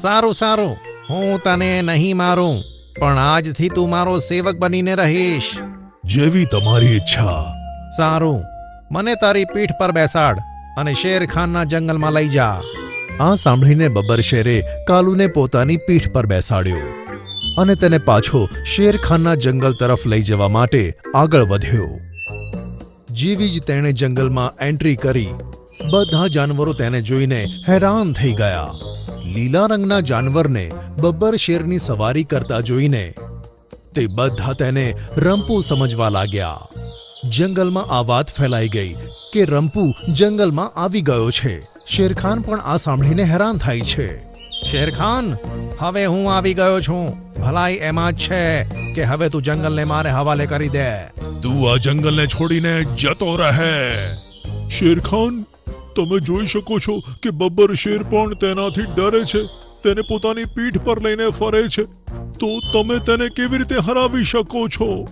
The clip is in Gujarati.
સારું સારું. હું તને નહીં મારું પણ આજથી તું મારો સેવક બનીને રહીશ. જેવી તમારી ઈચ્છા. સારું. મને તારી પીઠ પર બેસાડ અને શેરખાનના જંગલમાં લઈ જા. આ સાંભળીને બબ્બર શેરે કાલુને પોતાની પીઠ પર બેસાડ્યો અને તેને પાછો શેરખાનના જંગલ તરફ લઈ જવા માટે આગળ વધ્યો. જેવી જ તેણે જંગલમાં એન્ટ્રી કરી બધા જાનવરો તેને જોઈને હેરાન થઈ ગયા. લીલા રંગના જાનવરને બબ્બર શેરની સવારી કરતા જોઈને તે બધા તેને રંપુ સમજવા લાગ્યા. જંગલમાં આ વાત ફેલાઈ ગઈ કે રંપુ જંગલમાં આવી ગયો છે. શેરખાન પણ આ સાંભળીને હેરાન થાય છે. શેરખાન, હવે હું આવી ગયો છું. ભલાઈ એમાં જ છે કે હવે તું જંગલને મારે હવાલે કરી દે. તું આ જંગલને છોડીને જતો રહે. શેરખાન તમે જોઈ શકો છો કે બબ્બર શેર પણ તેનાથી ડરે છે. તેને પોતાની પીઠ પર લઈને ફરે છે. તો તમે તેને કેવી રીતે હરાવી શકો છો?